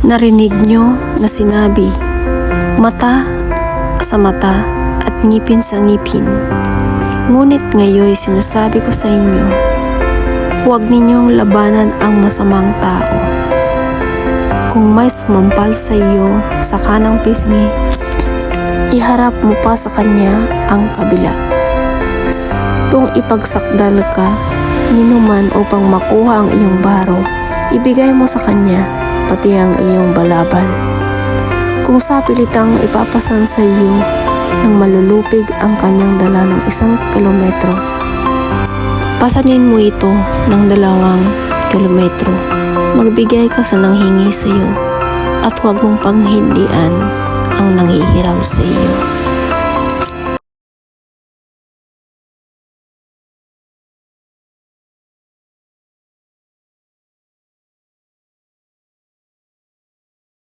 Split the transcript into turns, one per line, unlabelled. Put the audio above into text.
Narinig nyo na sinabi, mata sa mata at ngipin sa ngipin. Ngunit ngayon sinasabi ko sa inyo, huwag ninyong labanan ang masamang tao. Kung may sumampal sa iyo sa kanang pisngi, iharap mo pa sa kanya ang kabila. Kung ipagsakdal ka, ninuman upang makuha ang iyong baro, ibigay mo sa kanya pati ang iyong balabal. Kung sa pilitang ipapasan sa iyo ng malulupig ang kanyang dala ng isang kilometro, pasanin mo ito ng dalawang kilometro. Magbigay ka sa nanghingi sa iyo at huwag mong panghindian ang nanghihiram sa iyo.